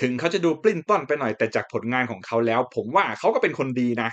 ถึงเขาจะดูปลิ้นต้อนไปหน่อยแต่จากผลงานของเขาแล้ว ผมว่าเขาก็เป็นคนดีนะ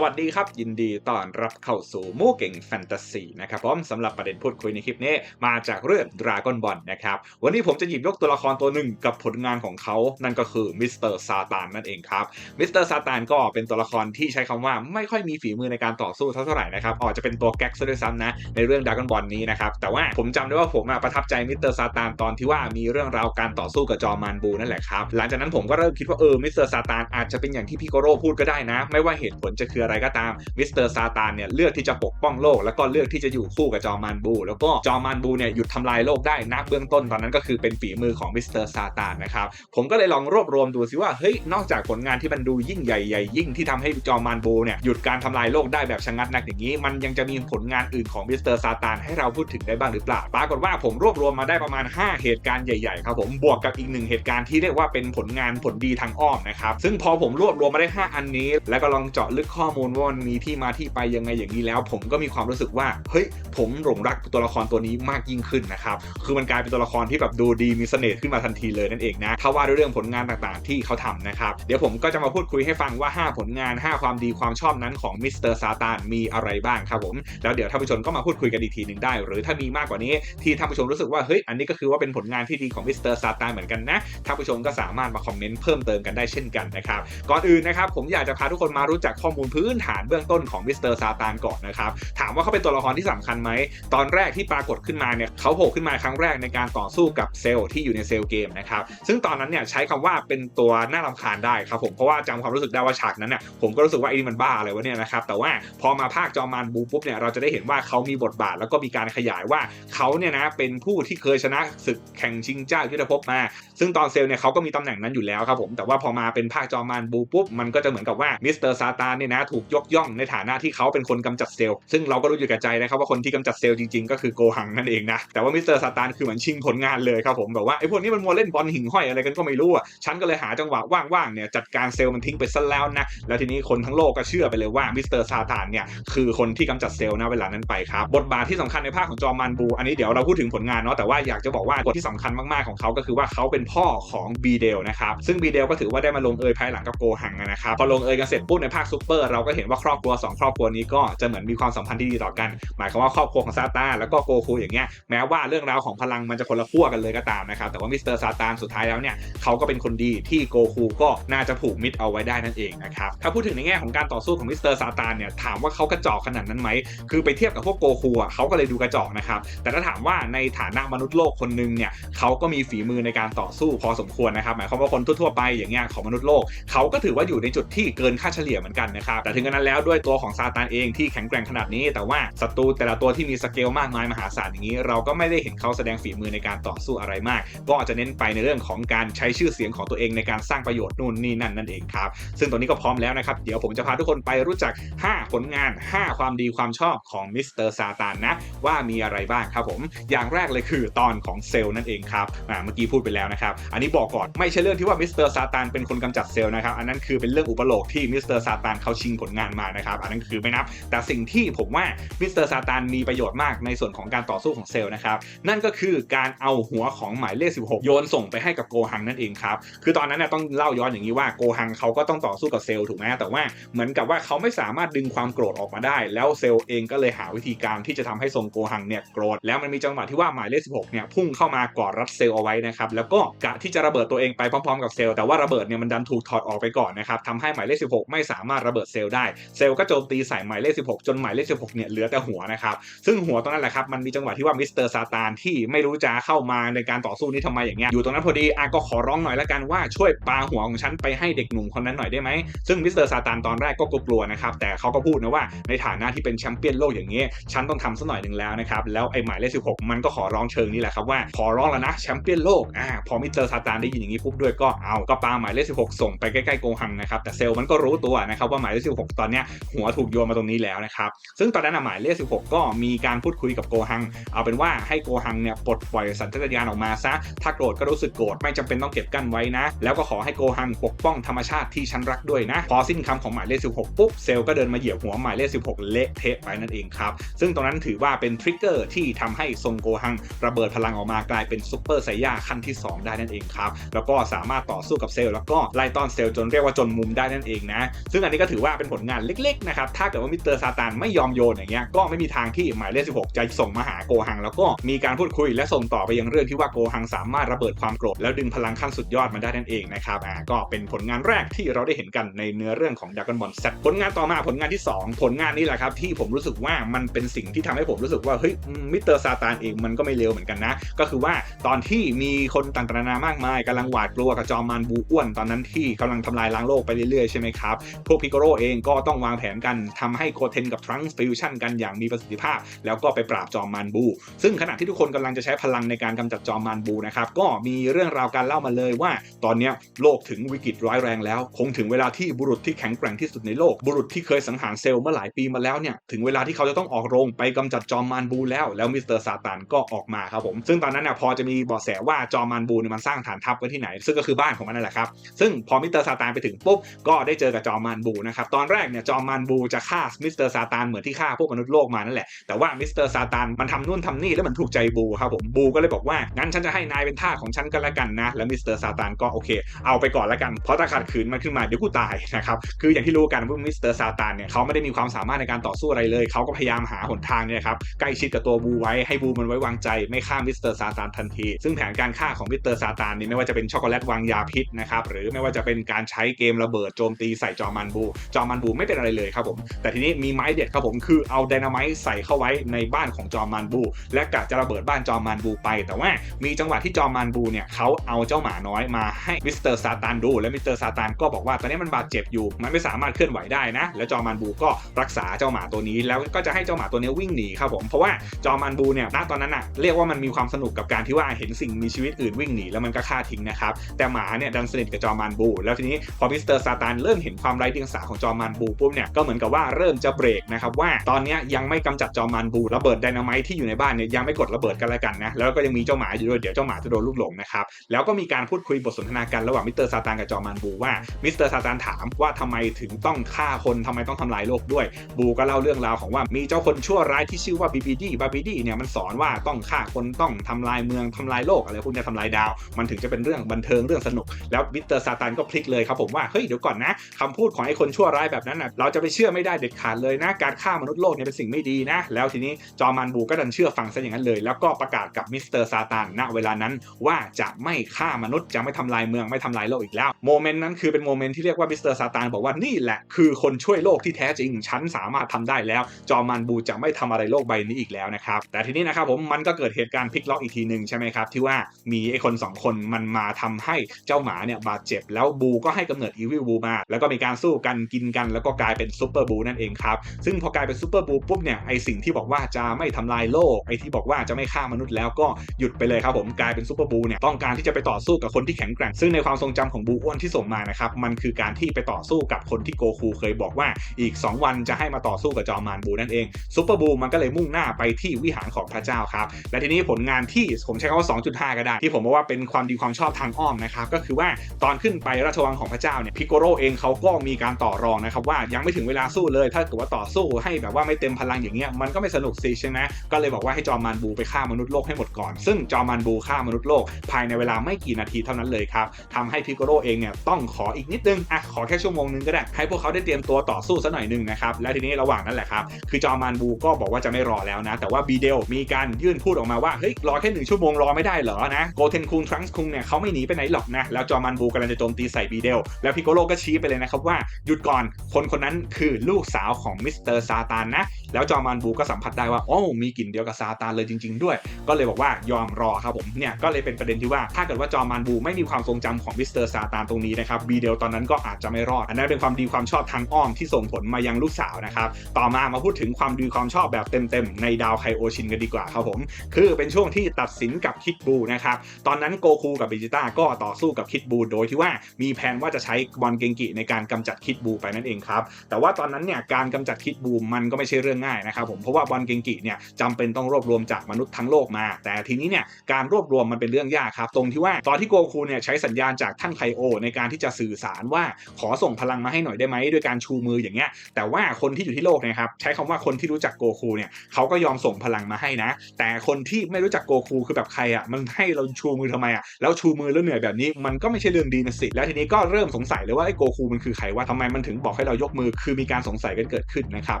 วัสดีครับ ยินดีต้อนรับเข้าสู่มู่เก่งแฟนตาซีนะครับผมสำหรับประเด็นพูดคุยในคลิปนี้ มาจากเรื่อง Dragon Ball นะครับ วันนี้ผมจะหยิบยกตัวละครตัวหนึ่งกับผลงานของเขา นั่นก็คือมิสเตอร์ซาตานนั่นเองครับมิสเตอร์ซาตานก็เป็นตัวละครที่ใช้คำว่าไม่ค่อยมีฝีมือในการต่อสู้เท่าไหร่นะครับอาจจะเป็นตัวแก๊กซะด้วยซ้ำนะในเรื่อง Dragon Ball นี้นะครับแต่ว่าผมจำได้ว่าผมประทับใจมิสเตอร์ซาตานตอนที่ว่ามีเรื่องราวการต่อสู้กับจอมานบูนั่นแหละครับหลังจากนั้นผมก็เริ่มคิดว่าเออมิสเตอร์ซาตานอาจจะเป็นอย่างที่พี่โกโร่พูดก็ได้นะ ไม่ว่าเหตุผลจะคืออะไรก็ตามมิสเตอร์ซาตานเนี่ยเลือกที่จะปกป้องโลก แล้วก็เลือกที่จะอยู่คู่กับจอมานบู แล้วก็จอมานบูเนี่ยหยุดทำลายโลกได้นะเบื้องต้นตอนนั้นก็คือเป็นฝีมือของมิสเตอร์ซาตานนะครับผมก็เลยลองรวบรวมดูสิว่าเฮ้ยนอกจากผลงานที่มันดูยิ่งใหญ่ใหญ่ยิ่งที่ทำให้จอมานบูเนี่ยหยุดการทำลายโลกได้แบบชะงัดนักอย่างนี้ มันยังจะมีผลงานอื่นของมิสเตอร์ซาตานให้เราพูดถึงได้บ้างหรือเปล่าปรากฏว่าผมรวบรวมมาได้ประมาณ 5 เหตุการณ์ใหญ่ๆครับผมบวกกับอีกหนึ่งเหตุการณ์ที่เรียกว่าเป็นผลงานผลดีทางอ้อมนะครับซึ่งพอผมรวบรวมมาได้ 5 อันนี้ แล้วก็ลองเจาะลึกข้อมูลว่ามันมีที่มาที่ไปยังไงอย่างนี้แล้ว ผมก็มีความรู้สึกว่าเฮ้ยผมหลงรักตัวละครตัวนี้มากยิ่งขึ้นนะครับคือมันกลายเป็นตัวละครที่แบบดูดีมีเสน่ห์ขึ้นมาทันทีเลยนั่นเองนะถ้าว่าด้วยเรื่องผลงานต่างๆ ที่เขาทำนะครับเดี๋ยวผมก็จะมาพูดคุยให้ฟังว่า 5 ผลงาน 5 ความดีความชอบนั้นของมิสเตอร์ซาตานมีอะไรบ้างครับผมแล้วเดี๋ยวท่านผู้ชมก็มาพูดคุยกันอีกทีหนึ่งได้ หรือถ้ามีมากกว่านี้ที่ท่านผู้ชมรู้สึกว่าเฮ้ยอันนี้ก็คือว่าเป็นผลงานที่ดีของมิสเตอร์ซาตานเหมือนกันนะท่านผู้ชมก็สามารถมาคอมเมนต์เพิ่มเติมกันได้เช่นกันนะครับก่อนอื่นนะครับผมอยากจะพาทุกคนมารู้จักข้อมูลพื้นฐานเบื้องต้นของมิสเตอร์ซาตานก่อนนะครับ ถามว่าเขาเป็นตัวละครที่สำคัญไหม ตอนแรกที่ปรากฏขึ้นมาเนี่ยเขาโผล่ขึ้นมาครั้งแรกในการต่อสู้กับเซลล์ที่อยู่ในเซลล์เกมนะครับ ซึ่งตอนนั้นเนี่ยใช้คำว่าเป็นตัวน่ารำคาญได้ครับผมเพราะว่าจำความรู้สึกได้ว่าฉากนั้นเนี่ยผมก็รู้สึกว่าไอ้นี่มันบ้าอะไรวะเนี่ยนะครับแต่ว่าพอมาภาคจอมานบูปุ๊บเนี่ยเราจะได้เห็นว่าเขามีบทบาทแล้วก็มีการขยายว่าเขาเนี่ยนะเป็นผู้ที่เคยชนะศึกแข่งชิงเจ้ายุทธภพมา ซึ่งตอนเซลล์เนี่ยเขาก็มีตำแหน่งนั้นอยู่แล้วครับผมแต่ว่าพอมาเป็นภาคจอมานบูปุ๊บมันก็จะเหมือนกับว่ามิสเตอร์ซาตานเนี่ยนะถูกยกย่องในฐานะที่เขาเป็นคนกำจัดเซลล์ ซึ่งเราก็รู้อยู่แก่ใจนะครับว่าคนที่กำจัดเซลล์จริงๆ ก็คือโกหังนั่นเองนะ แต่ว่ามิสเตอร์ซาตานคือเหมือนชิงผลงานเลยครับผมแบบว่าไอ้พวกนี้มันมัวเล่นบอลหิ่งห้อยอะไรกันก็ไม่รู้อะฉันก็เลยหาจังหวะว่างๆเนี่ยจัดการเซลล์มันทิ้งไปซะแล้วนะแล้วทีนี้คนทั้งโลกก็เชื่อไปเลยว่ามิสเตอร์ซาตานเนี่ยคือคนที่กำจัดเซลล์นะเวลานั้นไปครับบทบาทที่สำคัญในภาคของจอมันบู อันนี้เดี๋ยวเราพูดถึงผลงานเนาะแต่ว่าอยากจะบอกว่าบทที่สำคัญมากๆของเขาก็คือว่าเขาเป็นพ่อของบีเดลนะครับซึ่งบีเดลก็ถือว่าได้มาลงเอยภายหลังกับโกหังนะครับพอลงเอยกันเสร็จปุ๊บในภาคซูเปอร์เราก็เห็นว่าครอบครัวสองครอบครัวนี้ก็จะเหมือนมีความสัมพันธ์ที่ดีต่อกัน หมายความว่าครอบครัวของซาตานแล้วก็โกคูอย่างเงี้ยแม้ว่าเรื่องราวของพลังมันจะคนละขั้วกันเลยก็ตามนะครับแต่ว่ามิสเตอร์ซาตานสุดท้ายแล้วเนี่ยเขาก็เป็นคนดีที่โกคูก็น่าจะผูกมิตรเอาไว้ได้นั่นเองนะครับถ้าพูดถึงในแง่ของการต่อสู้ของมิสเตอร์ซาตานเนี่ยถามว่าเขากระจอกขนาดนั้นไหมคือไปเทียบกับพวกโกคูอะเขาก็เลยดูกระจอกนะครับแต่ถ้าถามว่าในฐานะมนุษย์โลกคนหนึงเนี่ยเขาก็มีฝีมือในการต่อสู้พอสมควรนะครับหมายความว่าคนทั่วๆไปอย่างเงี้ยของมนุษย์โลกเขาก็ถือว่าอยู่ในจุดที่เกินค่าเฉลี่ยเหมือนกันนะครับแต่ถึงกระนั้นแล้วด้วยตัวของซาตานเองที่แข็งแกร่งขนาดนี้ แต่ว่าศัตรูแต่ละตัวที่มีสเกลมากมายมหาศาลอย่างนี้ เราก็ไม่ได้เห็นเขาแสดงฝีมือในการต่อสู้อะไรมาก ก็จะเน้นไปในเรื่องของการใช้ชื่อเสียงของตัวเองในการสร้างประโยชน์นู่นนี่นั่นนั่นเองครับ ซึ่งตอนนี้ก็พร้อมแล้วนะครับ เดี๋ยวผมจะพาทุกคนไปรู้จัก 5 ผลงาน 5 ความดีความชอบของมิสเตอร์ซาตานนะ ว่ามีอะไรบ้างครับผม อย่างแรกเลยคือตอนของเซลล์นั่นเองครับอ่าเมื่อกี้พูดไปแล้วนะครับ อันนี้บอกก่อนไม่ใช่เรื่องที่ว่ามิสเตอร์ซาตานเป็นคนกำจัดเซลล์นะครับ อันนั้นคือเป็นเรื่องอุปโลกที่มิสเตอร์ซาตานเขาชิงผลงานมานะครับ อันนั้นคือไม่นับ แต่สิ่งที่ผมว่ามิสเตอร์ซาตานมีประโยชน์มากในส่วนของการต่อสู้ของเซลล์นะครับ นั่นก็คือการเอาหัวของหมายเลข 16 โยนส่งไปให้กับโกหังนั่นเองครับ คือตอนนั้นเนี่ยต้องเล่าย้อนอย่างนี้ว่าโกหังเขาก็ต้องต่อสู้กับเซลล์ถูกไหมแต่ว่าเหมือนกับว่าเขาไม่สามารถดึงความโกรธออกมาได้ แล้วเซลล์เองก็เลยหาวิธีการที่จะทำให้ทรงโกหังเนี่ยโกรธ แล้วมันมีจังหวะที่ว่าหมายเลข 16 เนี่ยพุ่งเข้ามากอดรัดเซลล์เอาไว้นะครับแล้วก็กะที่จะระเบิดตัวเองไปพร้อมๆกับเซลล์แต่ว่าระเบิดเนี่ยมันดันถูกถอดออกไปก่อนนะครับทำให้หมายเลข 16 ไม่สามารถระเบิดเซลลได้ เซลล์ก็โจมตีใส่หมายเลข 16 จนหมายเลข 16 เนี่ยเหลือแต่หัวนะครับ ซึ่งหัวตรงนั้นแหละครับ มันมีจังหวะที่ว่ามิสเตอร์ซาตานที่ไม่รู้จะเข้ามาในการต่อสู้นี้ทำไมอย่างเงี้ย อยู่ตรงนั้นพอดีอะก็ขอร้องหน่อยละกันว่าช่วยปาหัวของฉันไปให้เด็กหนุ่มคนนั้นหน่อยได้ไหม ซึ่งมิสเตอร์ซาตานตอนแรกก็กลัวๆนะครับ แต่เขาก็พูดนะว่าในฐานะที่เป็นแชมเปี้ยนโลกอย่างเงี้ย ฉันต้องทำสักหน่อยหนึ่งแล้วนะครับ แล้วไอ้หมายเลข 16 มันก็ขอร้องเชิงนี่แหละครับว่าขอร้องแล้วนะแชมเปี้ยนโลก อ่า พอมิสเตอร์ซาตานได้ยินอย่างนี้ปุ๊บด้วยก็เอา ก็ปาหมายเลข 16 ส่งไปใกล้ๆโกหังนะครับ แต่เซลล์มันก็รู้ตัวนะครับว่าหมายเลข16 ตอนเนี้ยหัวถูกโยนมาตรงนี้แล้วนะครับซึ่งตอนนั้นหมายเลข 16 ก็มีการพูดคุยกับโกหัง เอาเป็นว่าให้โกหังเนี่ยปลดปล่อยสัญชาตญาณออกมาซะถ้าโกรธก็รู้สึกโกรธไม่จำเป็นต้องเก็บกั้นไว้นะ แล้วก็ขอให้โกหังปกป้องธรรมชาติที่ฉันรักด้วยนะ พอสิ้นคำของหมายเลข 16 ปุ๊บเซลก็เดินมาเหยียบหัวหมายเลข 16 เละเทะไปนั่นเองครับ ซึ่งตรงนั้นถือว่าเป็นทริกเกอร์ที่ทำให้ทรงโกหังระเบิดพลังออกมากลายเป็นซูเปอร์ไซย่าขั้นที่ 2 ได้นั่นเองครับแล้วก็สามารถต่อสู้กับเซลแล้วก็ไล่ต้อนเซลจนเรียกว่าจนมุมได้นั่นเองนะ ซึ่งอันนี้ก็ถือว่าเป็นผลงานเล็กๆนะครับถ้าเกิดว่ามิสเตอร์ซาตานไม่ยอมโยนอย่างเงี้ยก็ไม่มีทางที่หมายเลข 16 จะส่งมาหาโกหัง แล้วก็มีการพูดคุยและส่งต่อไปยังเรื่องที่ว่าโกหังสามารถระเบิดความโกรธแล้วดึงพลังขั้นสุดยอดมาได้นั่นเองนะครับอ่าก็เป็นผลงานแรกที่เราได้เห็นกันในเนื้อเรื่องของดักกอนบอลเซผลงานต่อมาผลงานที่ 2 ผลงานนี้แหละครับที่ผมรู้สึกว่ามันเป็นสิ่งที่ทำให้ผมรู้สึกว่าเฮ้ยมิสเตอร์ซาตานเองมันก็ไม่เลวเหมือนกันนะ ก็คือว่าตอนที่มีคนต่างๆนานามากมายกำลังหวาดกลัวกับจอมมารบูอ้วนตอนนั้นที่กำลังทำลายล้างโลกไปเรื่อยๆใช่ไหมครับพวกพิกโรเองก็ต้องวางแผนกันทำให้โคเทนกับทรังส์ฟิวชั่นกันอย่างมีประสิทธิภาพ แล้วก็ไปปราบจอมมารบู ซึ่งขณะที่ทุกคนกำลังจะใช้พลังในการกำจัดจอมมารบูนะครับก็มีเรื่องราวการเล่ามาเลยว่า ตอนนี้โลกถึงวิกฤตร้ายแรงแล้ว คงถึงเวลาที่บุรุษที่แข็งแกร่งที่สุดในโลก บุรุษที่เคยสังหารเซลล์เมื่อหลายปีมาแล้วเนี่ยถึงเวลาที่เขาจะต้องออกโรงไปกำจัดจอมมารบูแล้วแล้วมิสเตอร์ซาตานก็ออกมาครับผมซึ่งตอนนั้นน่ะพอจะมีเบาะแสว่าจอมมารบูเนี่ยมันสร้างฐานทัพไว้ที่ไหน ซึ่งก็คือบ้านของมันนั่นแหละครับซึ่งพอมิสเตอร์ซาตานไปถึงปุ๊บก็ได้เจอกับจอมมารบูนะครับตอนแรกเนี่ยจอมมารบูจะฆ่ามิสเตอร์ซาตานเหมือนที่ฆ่าพวกมนุษย์โลกมานั่นแหละ แต่ว่ามิสเตอร์ซาตานมันทำนู่นทำนี่แล้วมันถูกใจบูครับผมบูก็เลยบอกว่างั้นฉันจะให้นายเป็นทาสของฉันก็แล้วกันนะ แล้วมิสเตอร์ซาตานก็โอเค เอาไปก่อนแล้วกันเพราะถ้าขัดขืนมันขึ้นมาเดี๋ยวกูตายนะครับคืออย่างที่รู้กันว่ามิสเตอร์ซาตานเนี่ยเขาไม่ได้มีความสามารถในการต่อสู้อะไรเลยเขาก็พยายามหาหนทางเนี่ยครับใกล้ชิดกับตัวบูไว้ให้บูมันไว้วางใจไม่ฆ่ามิสเตอร์ซาตานทันที ซึ่งแผนการฆ่าของมิสเตอร์ซาตานนี่ไม่ว่าจะเป็นช็อกโกแลตวางยาพิษนะครับหรือไม่ว่าจะเป็นการใช้เกมระเบิดโจมตีใส่จอมันบูจอมนบูไม่เป็นอะไรเลยครับผม แต่ทีนี้มีไม้เด็ดครับผมคือเอาไดนาไมต์ใส่เข้าไว้ในบ้านของจอมันบู และกะจะระเบิดบ้านจอมันบูไป แต่ว่ามีจังหวะที่จอมันบูเนี่ยเขาเอาเจ้าหมาน้อยมาให้มิสเตอร์ซาตานดู และมิสเตอร์ซาตานก็บอกว่าตอนนี้มันบาดเจ็บอยู่ มันไม่สามารถเคลื่อนไหวได้นะ แล้วจอมันบูก็รักษาเจ้าหมาตัวนี้ แล้วก็จะให้เจ้าหมาตัวนี้วิ่งหนีครับผม เพราะว่าจอมันบูเนี่ยณตอนนั้นอะเรียกว่ามันมีความสนุกกับการที่ว่าเห็นสิ่งมีชีวิตอื่นวิ่งหนีแล้วมันก็ฆ่าทิ้งนะครับ แต่หมาเนี่ยดันสนิทกับจอมันบู แล้วทีนี้พอมิสเตอร์ซาตานเริ่มเห็นความไร้เดียงสาของจอมนบูปุ๊บเนี่ยก็เหมือนกับว่าเริ่มจะเบรกนะครับว่าตอนนี้ยังไม่กำจัดจอมันบูระเบิดไดนาไมต์ที่อยู่ในบ้านเนี่ยยังไม่กดระเบิดกันแล้วกันนะแล้วก็ยังมีเจ้าหมาอยู่ด้วยเดี๋ยวเจ้าหมาจะโดนลูกหลงนะครับแล้วก็มีการพูดคุยบทสนทนากันระหว่างมิสเตอร์ซาตานกับจอมันบูว่ามิสเตอร์ซาตานถามว่าทำไมถึงต้องฆ่าคนทำไมต้องทำลายโลกด้วย บูก็เล่าเรื่องราวของว่ามีเจ้าคนชั่วร้ายที่ชื่อว่าบีบีดีบาบีดีเนี่ยมันสอนว่าต้องฆ่าคนต้องทำลายเมืองทำลายโลกอะไรพวกนี้ทำลายดาว มันถึงจะเป็นเรื่องบันเทิงเรื่องสนุก แล้วมิสเตอร์ซาตานก็พลิกเลยครับผมว่าเฮ้ยเดี๋ยวก่อนนะคำพูดของไอ้คนชั่วร้ายแบบนั้นนะเราจะไปเชื่อไม่ได้เด็ดขาดเลยนะการฆ่ามนุษย์โลกเนี่ยเป็นสิ่งไม่ดีนะ แล้วทีนี้จอมันบูก็ดันเชื่อฟังซะอย่างนั้นเลย แล้วก็ประกาศกับมิสเตอร์ซาตานณเวลานั้นว่าจะไม่ฆ่ามนุษย์จะไม่ทำลายเมืองไม่ทำลายโลกอีกแล้วโมเมนต์นั้นคือเป็นโมเมนต์ที่เรียกว่ามิสเตอร์ซาตานบอกว่านี่แหละคือคนช่วยโลกที่แท้จริงฉันสามารถทำได้แล้ว จอมันบูจะไม่ทำอะไรโลกใบนี้อีกแล้วนะครับแต่ทีนี้นะครับผมมันก็เกิดเหตุการณ์พลิกล็อกอีกทีหนึ่งใช่ไหมครับที่ว่ามีไอ้คนสองคนมันมาทำให้เจ้าหมาเนี่ยบาดเจ็บแล้วบูก็ให้กำเนิดอีวิลบูมา แล้วก็มีการสู้กันกินกันแล้วก็กลายเป็นซูเปอร์บูนั่นเองครับ ซึ่งพอกลายเป็นซูเปอร์บูปุ๊บเนี่ยไอสิ่งที่บอกว่าจะไม่ทำลายโลกไอที่บอกว่าจะไม่ฆ่ามนุษย์แล้วก็หยุดไปเลยครับผมกลายเป็นซูเปอร์บูเนี่ยต้องการที่จะไปต่อสู้กับคนที่แข็งแกร่ง ซึ่งในความทรงจำของบูอ้วนที่ส่งมานะครับมันคือการที่ไปต่อสู้กับคนที่โกคูเคยบอกว่าอีก 2 วันจะให้มาต่อสู้กับจอมานบูนั่นเองซูเปอร์บูมันก็เลยมุ่งหน้าไปที่วิหารของพระเจ้าครับและทีนี้ผลงานที่ผมใช้คำว่า 2.5 ก็ได้ ที่ผมบอกว่าเป็นความดีความชอบทางอ้อมนะครับก็คือว่าตอนขึ้นไปราชวังของพระเจ้าเนี่ยพิโกโรเองเขาก็มีการต่อรองนะครับว่ายังไม่ถึงเวลาสู้เลย ถ้าเกิดว่าต่อสู้ให้แบบว่าไม่เต็มพลังอย่างเงี้ยมันก็ไม่สนุกสิใช่ไหมก็เลยบอกว่าให้จอมานบูไปฆ่ามนุษย์โลกให้หมดก่อน ซึ่งจอมานบูฆ่ามนุษย์โลก ภายในเวลาไม่กี่นาทีเท่านั้นเลยครับทำให้พิโกโรเองเนี่ยต้องขออีกนิดนึงอะขอแค่ชั่วโมงนึงก็ได้ให้พวกเขาได้เตรียมตัวต่อสู้สักหน่อยนึงนะครับและทีนี้ระหว่างนั้นแหละครับคือจอมานบูก็บอกว่าจะไม่รอแล้วนะ แต่ว่าบีเดลมีการยื่นพูดออกมาว่าเฮ้ยรอแค่หนึ่งชั่วโมงรอไม่ได้เหรอนะโกเทนคุงทรังส์คุงเนี่ยเขาไม่หนีไปไหนหรอกนะแล้วจอมันบูกำลังจะโจมตีใส่บีเดลแล้วพิโกโลก็ชี้ไปเลยนะครับว่าหยุดก่อนคนคนนั้นคือลูกสาวของมิสเตอร์ซาตานนะ แล้วจอมันบูก็สัมผัสได้ว่าโอ้มีกลิ่นเดียวกับซาตานเลยจริง ๆ ด้วย ก็เลยบอกว่ายอมรอครับผมเนี่ยก็เลยเป็นประเด็นที่ว่าถ้าเกิดว่าจอมันบูไม่มีความทรงจำของมิสเตอร์ซาตานตรงนี้นะครับบีเดลตอนนั้นก็อาจจะไม่รอด อันนั้นเป็นความดีความชอบทางอ้อมที่ส่งผลมายังลูกสาวนะครับต่อมามาพูดถึงความดีความชอบแบบเต็มๆในดาวไคโอชินกันดีกว่าครับผมคือเป็นช่วงที่ตัดสินกับคิดบูนะครับตอนนั้นโกคูกับเบจิต้าก็ต่อสู้กับคิดบูโดยที่ว่ามีแผนว่าจะใช้บอลเกงกิในการกำจัดคิดบูไปนั่นเองเองครับ แต่ว่าตอนนั้นเนี่ยการกำจัดคิดบูมมันก็ไม่ใช่เรื่องง่ายนะครับผมเพราะว่าบอลเกงกิเนี่ยจำเป็นต้องรวบรวมจากมนุษย์ทั้งโลกมา แต่ทีนี้เนี่ยการรวบรวมมันเป็นเรื่องยากครับตรงที่ว่าตอนที่โกคูเนี่ยใช้สัญญาณจากท่านไคโอ ในการที่จะสื่อสารว่าขอส่งพลังมาให้หน่อยได้ไหมด้วยการชูมืออย่างเงี้ยแต่ว่าคนที่อยู่ที่โลกนี่ยครับใช้คำว่าคนที่รู้จักโกคูเนี่ยเขาก็ยอมส่งพลังมาให้นะ แต่คนที่ไม่รู้จักโกคูคือแบบใครอะมันให้เราชูมือทำไมอะแล้วชูมือแล้วเหนื่อยแบบนี้มันก็ไม่ใช่เรื่องดีนะสิแล้วทีนี้ก็เริ่มสงสัยเลยว่าไอ้โกคูมันคือใครว่าทำไมมันถึงบอกให้เรายกมือคือมีการสงสัยกันเกิดขึ้นนะครับ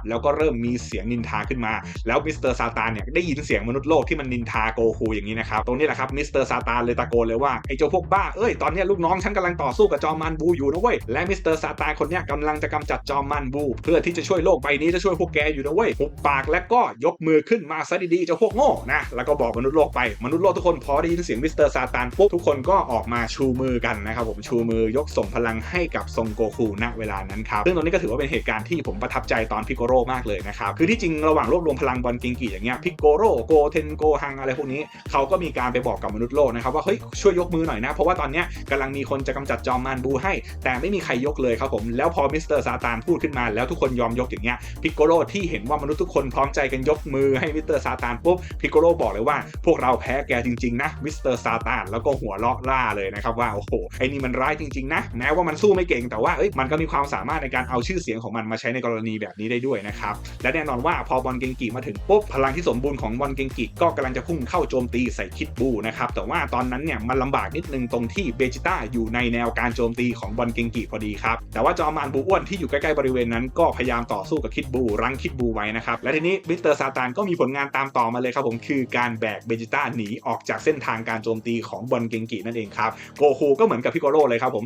แล้วก็เริ่มมีเสียงนินทาขึ้นมา แล้วมิสเตอร์ซาตานเนี่ยได้ยินเสียงมนุษย์โลกที่มันนินทาโกคูอย่างนี้นะครับตรงนี้แหละครับมิสเตอร์ซาตานเลยตะโกนเลยว่าไอ้เจ้าพวกบ้าเอ้ยตอนนี้ลูกน้องฉันกำลังต่อสู้กับจอมมันบูอยู่นะเว้ยและมิสเตอร์ซาตานคนนี้กำลังจะกำจัดจอมมันบู เพื่อที่จะช่วยโลกใบนี้จะช่วยพวกแกอยู่นะเว้ยหุบปากและก็ยกมือขึ้นมาซะดีๆเจ้าพวกโง่นะแล้วก็บอกมนุษย์โลกไปมนุษย์โลกทุกคนพอได้ยินเสียงมิสเตอร์ซาตานปุ๊บทุกคนก็ออกมาชูมือกันนะครับผมชูมือยกส่งพลังให้กับทรงโกคูณเวลานั้นครับซึ่งตรงนี้ก็ถือว่าเป็นเหตุการณ์ที่ผมประทับใจตอนพิโกโรมากเลยนะครับคือที่จริงระหว่างรวบรวมพลังบอลกิงกิอย่างเงี้ยพิโกโรโกเทนโกฮังอะไรพวกนี้เขาก็มีการไปบอกกับมนุษย์โลกนะครับว่าเฮ้ยช่วยยกมือหน่อยนะ เพราะว่าตอนเนี้ยกำลังมีคนจะกำจัดจอมมานบูให้ แต่ไม่มีใครยกเลยครับผมแล้วพอมิสเตอร์ซาตานพูดขึ้นมาแล้วทุกคนยอมยกอย่างเงี้ยพิโกโรที่เห็นว่ามนุษย์ทุกคนพร้อมใจกันยกมือให้มิสเตอร์ซาตานปุ๊บพิโกโรบอกเลยว่าพวกเราแพ้แกจริงๆนะมิสเตอร์ซาตานแล้วก็หัวเราะล่าเลยนะครับว่าโอ้โหไอ้นี่มันร้ายจริงๆนะแม้ว่ามันสู้ไม่เก่งแต่ว่าเอ้ยมันก็มีความสามารถในการเอาชื่อเสียงของมันมาใช้ในกรณีแบบนี้ได้ด้วยนะครับ และแน่นอนว่าพอบอลเกงกิมาถึงปุ๊บพลังที่สมบูรณ์ของบอลเกงกิก็กำลังจะพุ่งเข้าโจมตีใส่คิดบูนะครับแต่ว่าตอนนั้นเนี่ยมันลำบากนิดนึงตรงที่เบจิต้าอยู่ในแนวการโจมตีของบอลเกงกิพอดีครับแต่ว่าจอมานบูอ้วนที่อยู่ใกล้ๆบริเวณนั้นก็พยายามต่อสู้กับคิดบูรั้งคิดบูไว้นะครับและทีนี้มิสเตอร์ซาตานก็มีผลงานตามต่อมาเลยครับผมคือการแบกเบจิต้าหนีออกจากเส้นทางการโจมตีของบอลเกงกินั่นเองครับโกคูก็เหมือนกับพิโกโรเลยครับผม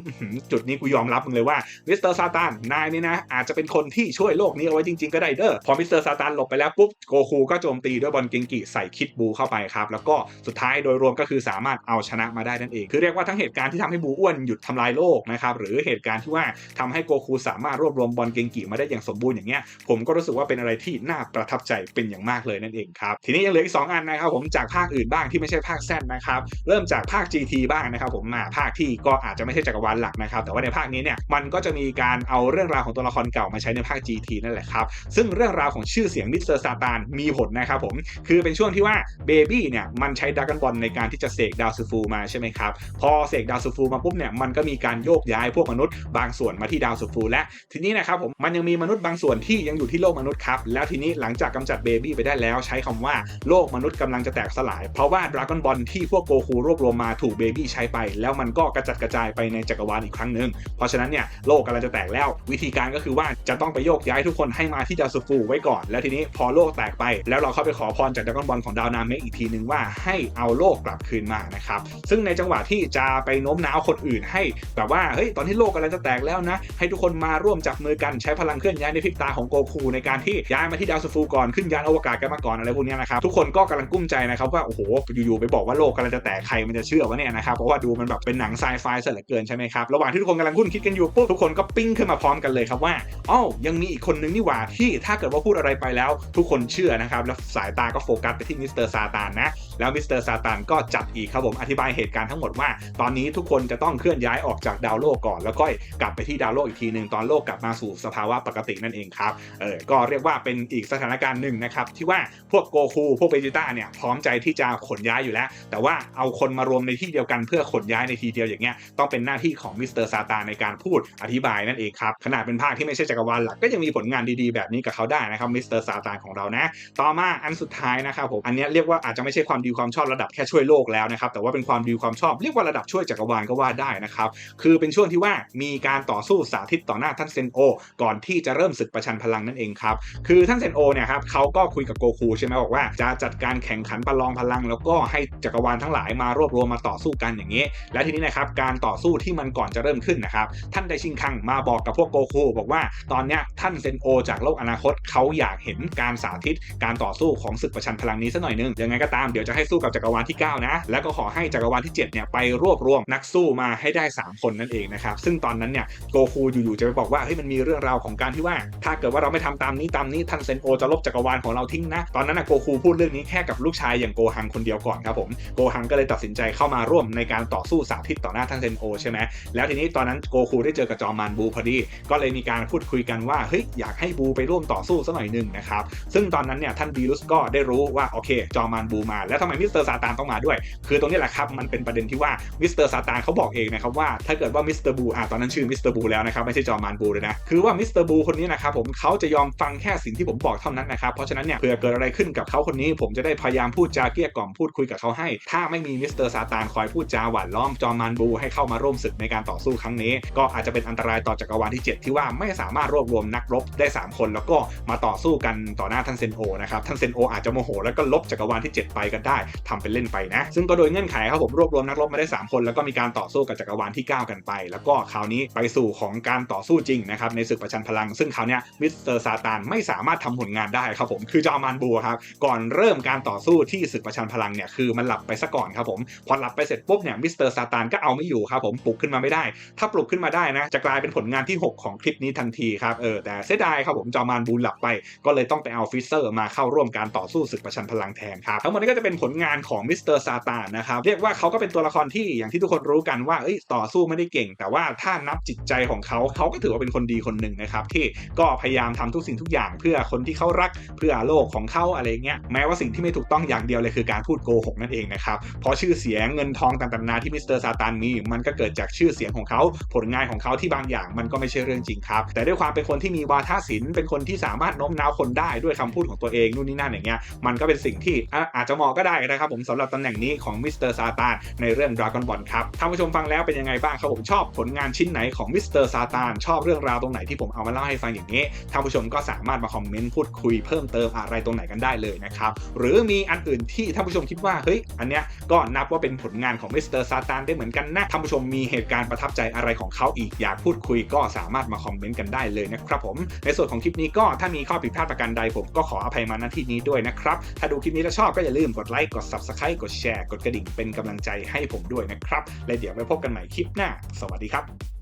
จุดนี้กูยอมรับมึงเลยว่ามิสเตอร์ซาตานนายนี่นะ อาจจะเป็นคนที่ช่วยโลกนี้เอาไว้จริงๆก็ได้เด้อพอมิสเตอร์ซาตานหลบไปแล้วปุ๊บโกคูก็โจมตีด้วยบอลเกงกิใส่คิดบูเข้าไปครับ แล้วก็สุดท้ายโดยรวมก็คือสามารถเอาชนะมาได้นั่นเอง คือเรียกว่าทั้งเหตุการณ์ที่ทำให้บูอ้วนหยุดทำลายโลกนะครับหรือเหตุการณ์ที่ว่าทำให้โกคูสามารถรวบรวมบอลเกงกิมาได้อย่างสมบูรณ์อย่างเงี้ยผมก็รู้สึกว่าเป็นอะไรที่น่าประทับใจเป็นอย่างมากเลยนั่นเองครับทีนี้ยังเหลืออีก2อันนะครับผมจากภาคอื่นบ้างที่ไม่ใช่ภาคแซนนะครับเริ่มจากภาค GT บ้างนะครับผมมาภาคที่ก็อาจจะไม่ใช่จักรวาลหลักนะครับแต่ว่าในภาคนี้เนี่ยมันก็จะมีการเอาเรื่ื่องราวของตัวละครเก่ามาใช้ในภาค GT นั่นแหละครับ ซึ่งเรื่องราวของชื่อเสียงมิสเตอร์ซาตานมีผลนะครับผม คือเป็นช่วงที่ว่าเบบี้เนี่ยมันใช้ดรากันบอลในการที่จะเสกดาวซูฟูมาใช่ไหมครับ พอเสกดาวซูฟูมาปุ๊บเนี่ยมันก็มีการโยกย้ายพวกมนุษย์บางส่วนมาที่ดาวซูฟูและ ทีนี้นะครับผมมันยังมีมนุษย์บางส่วนที่ยังอยู่ที่โลกมนุษย์ครับ แล้วทีนี้หลังจากกำจัดเบบี้ไปได้แล้ว ใช้คำว่าโลกมนุษย์กำลังจะแตกสลาย เพราะว่าดราก้อนบอลที่พวกโกคูรวบรวมมาถูกเบบี้ใช้ไป แล้วมันก็กระจัดกระจายไปในจักรวาลอีกครั้งหนึ่งเพราะฉะนั้นเนี่ยโลกกำลังจะแตกแล้ววิธีการก็คือว่าจะต้องไปโยกย้ายทุกคนให้มาที่ดาวซูฟูไว้ก่อน แล้วทีนี้พอโลกแตกไป แล้วเราเข้าไปขอพรจากดราก้อนบอลของดาวนาเมะอีกทีนึงว่าให้เอาโลกกลับคืนมานะครับซึ่งในจังหวะที่จะไปโน้มน้าวคนอื่นให้แบบว่าเฮ้ยตอนที่โลกกำลังจะแตกแล้วนะ ให้ทุกคนมาร่วมจับมือกันใช้พลังเคลื่อนย้ายในพริบตาของโกคูในการที่ย้ายมาที่ดาวซูฟูก่อนขึ้นยานอวกาศกันมาก่อนอะไรพวกนี้นะครับทุกคนก็กำลังกุ้มใจนะครับว่าโอ้โหอยู่ๆไปบอกว่าโลกกำลังจะแตกใครมันจะเชื่อวะเนี่ยนะครับเพราะว่าดูมันแบบเป็นหนังไซไฟซะเหลือเกินใช่ไหมครับระหว่างที่ทุกคนกำลังคุ้นคิดกันอยู่ปุ๊บทุกคนก็ปิ้งขึ้นมาพร้อมกันเลยครับว่าอ้าวยังมีอีกคนนึงนี่หว่าที่ถ้าเกิดว่าพูดอะไรไปแล้ว ทุกคนเชื่อนะครับแล้วสายตาก็โฟกัสไปที่มิสเตอร์ซาตานนะแล้วมิสเตอร์ซาตานก็จัดอีกครับผมอธิบายเหตุการณ์ทั้งหมดว่า ตอนนี้ทุกคนจะต้องเคลื่อนย้ายออกจากดาวโลกก่อน แล้วก็กลับไปที่ดาวโลกอีกทีหนึ่งตอนโลกกลับมาสู่สภาวะปกตินั่นเองครับเออก็เรียกว่าเป็นอีกสถานการณ์หนึ่งนะครับที่ว่าพวกโกคูพวกเบจิต้าเนี่ยพร้อมใจที่จะขนย้ายอยู่แล้ว แต่ว่าเอาคนมารวมในที่เดียวกันเพื่อขนย้ายในทีเดียวอย่างเงี้ยต้องเป็นหน้าที่ของมิสเตอร์ซาตานในการพูดอธิบายนั่นเองครับขนาดเป็นภาคที่ไม่ใช่จักรวาลหลักก็ยังมีผลงานดีๆแบบนี้กับเขาได้นะครับมิสเตอร์ซาตานของเรานะ ต่อมาอันสุดท้ายนะครับผมอันนี้เรียกว่าอาจจะไม่ใช่ความดีความชอบระดับแค่ช่วยโลกแล้วนะครับแต่ว่าเป็นความดีความชอบเรียกว่าระดับช่วยจักรวาลก็ว่าได้นะครับคือเป็นช่วงที่ว่ามีการต่อสู้สาธิตต่อหน้าท่านเซนโอ ก่อนที่จะเริ่มศึกประชันพลังนั่นเองครับคือท่านเซนโอเนี่ยครับเขาก็คุยกับโกคูใช่ไหมบอกว่าจะจัดการแข่งขันประลองพลัง แล้วก็ให้จักรวาลทั้งหลายมารวบรวมมาต่อสู้กันอย่างนี้ และทีนี้นะครับการต่อสู้ที่มันก่อนจะเริ่มขึ้นนะครับท่านไดชิงคังมาบอกกับพวกโกคูบอกว่าตอนเนี้ยท่านเซนโอจากโลกอนาคตเขาอยากเห็นการสาธิตการต่อสู้ของศึกประชันพลังนี้สัหน่อยนึงยังไงก็ตามเดี๋ยวจะให้สู้กับจักรวาลที่ 9 นะ แล้วก็ขอให้จักรวาลที่ 7 เนี่ย ไปรวบรวมนักสู้มาให้ได้ 3 คนนั่นเองนะครับ ซึ่งตอนนั้นเนี่ยโกคูอยู่ๆจะไปบอกว่าเฮ้ยมันมีเรื่องราวของการที่ว่า ถ้าเกิดว่าเราไม่ทำตามนี้ตามนี้ท่านเซนโอจะลบจักรวาลของเราทิ้งนะ ตอนนั้นนะโกคูพูดเรื่องนี้แค่กับลูกชายอย่างโกฮังคนเดียวก่อนครับผมโกฮังก็เลยตัดสินใจเข้ามาร่วมในการต่อสู้สาธิตต่อหน้าท่านเซนโอใช่ไหมแล้วทีนี้ตอนนั้นโกคูได้เจอกับจอมมานบูพอดีก็เลยมีการพูดคุยกันว่าเฮ้ยอยากให้บูไปร่วมต่อสู้สักหน่อยหนึ่งนะครับซึ่งตอนนั้นเนี่ยท่านบีรุสก็ได้รู้ว่าโอเคจอมานบูมา แล้วทำไมมิสเตอร์ซาตานต้องมาด้วย คือตรงนี้แหละครับมันเป็นประเด็นที่ว่ามิสเตอร์ซาตานเขาบอกเองนะครับว่าถ้าเกิดว่ามิสเตอร์บูอะตอนนั้นชื่อมิสเตอร์บูแล้วนะครับไม่ใช่จอมานบูเลยนะคือว่ามิสเตอร์บูคนนี้นะครับผมเขาจะยอมฟังแค่สิ่งที่ผมบอกเท่านั้นนะครับเพราะฉะนั้นเนี่ยเผื่อเกิดอะไรขึ้นกับเขาคนนี้ ผมจะได้พยายามพูดจาเกลี้ยกล่อมพูดคุยกับเขาให้ ถ้าไม่มีมิสเตอร์ซาตานคอยพูดจาหวานล้อมจอมานบูให้เข้ามาร่วมศึกในการต่อสู้ครั้งนี้ ก็อาจจะเป็นอันตรายต่อจักรวาลที่7 ที่ว่าไม่สามารถรวบรวมนักรบได้ 3 คน แล้วก็มาต่อสู้กันต่อหน้าท่านเซนโอนะครับท่านเซนโออาจจะโมโหแล้วก็ลบจักรวาลที่ 7 ไปกันได้ทำเป็นเล่นไปนะซึ่งก็โดยเงื่อนไขครับผมรวบรวมนักรบมาได้ 3 คนแล้วก็มีการต่อสู้กับจักรวาลที่ 9 กันไป แล้วก็คราวนี้ไปสู่ของการต่อสู้จริงนะครับในศึกประชันพลัง ซึ่งคราวนี้มิสเตอร์ซาตานไม่สามารถทำผลงานได้ครับผมคือจอมานบูครับก่อนเริ่มการต่อสู้ที่ศึกประชันพลังเนี่ยคือมันหลับไปซะก่อนครับผมพอหลับไปเสร็จปุ๊บเนี่ยมิสเตอร์ซาตานก็เอาไม่อยู่ครับผมปลุกขึ้นมาไม่ได้ ถ้าปลุกขึ้นมาได้นะจะกลายเป็นผลงานที่ 6ของคลิปนี้ทันทีครับเออแต่เสียดายครับผมจอมานบูหลับไป ก็เลยต้องไปเอาฟิสเซอร์มาเข้าร่วมการต่อสู้ศึกประชันพลังแทนครับทั้งหมดนี้ก็จะเป็นผลงานของมิสเตอร์ซาตานนะครับเรียกว่าเขาก็เป็นตัวละครที่อย่างที่ทุกคนรู้กันว่าเอ้ยต่อสู้ไม่ได้เก่ง แต่ว่าถ้านับจิตใจของเขาเขาก็ถือว่าเป็นคนดีคนหนึ่งนะครับที่ก็พยายามทำทุกสิ่งทุกอย่างเพื่อคนที่เขารักเพื่อโลกของเขาอะไรเงี้ยแม้ว่าสิ่งที่ไม่ถูกต้องอย่างเดียวเลยคือการพูดโกหกนั่นเองนะครับเพราะชื่อเสียงเงินทองต่างๆนานาที่มิสเตอร์ซาตานมีมันก็เกิดจากชื่อเสียงของเขาผลงานของเขาที่บางอย่างมันก็ไม่ใช่เรื่องจริงครับ แต่ด้วยความเป็นคนที่มีวาทศิลป์เป็นคนที่สามารถโน้มน้าวคนได้ด้วยคำพูดของตัวเองนู่นนี่นั่นอย่างเงี้ยมันก็เป็นสิ่งที่อะอาจจะเหมาะก็ได้นะครับผมสำหรับตำแหน่งนี้ของมิสเตอร์ซาตานในเรื่อง Dragon Ball ครับท่านผู้ชมฟังแล้วเป็นยังไงบ้างครับผมชอบผลงานชิ้นไหนของมิสเตอร์ซาตานชอบเรื่องราวตรงไหนที่ผมเอามาเล่าให้ฟังอย่างนี้ท่านผู้ชมก็สามารถมาคอมเมนต์พูดคุยเพิ่มเติมอะไรตรงไหนกันได้เลยนะครับหรือมีอันอื่นที่ท่านผู้ชมคิดว่าเฮ้ยอันเนี้ยก็นับว่าเป็นผลงานของมิสเตอร์ซาตานได้เหมือนกันนะท่านผู้ชมมีเหตุการณ์ประทับใจอะไรของเขาอีกอยากพูดคุยก็สามารถมาคอมเมนต์กันได้เลยนะครับผม ในส่วนของคลิปนี้ก็ถ้ามีข้อผิดพลาดประการใดผมก็ขออภัยมาณที่นี้ด้วยนะครับ ถ้าดูคลิปนี้แล้วชอบก็อย่าลืมกดไลค์กด Subscribe กดแชร์กดกระดิ่งเป็นกำลังใจให้ผมด้วยนะครับ และเดี๋ยวไปพบกันใหม่คลิปหน้า สวัสดีครับ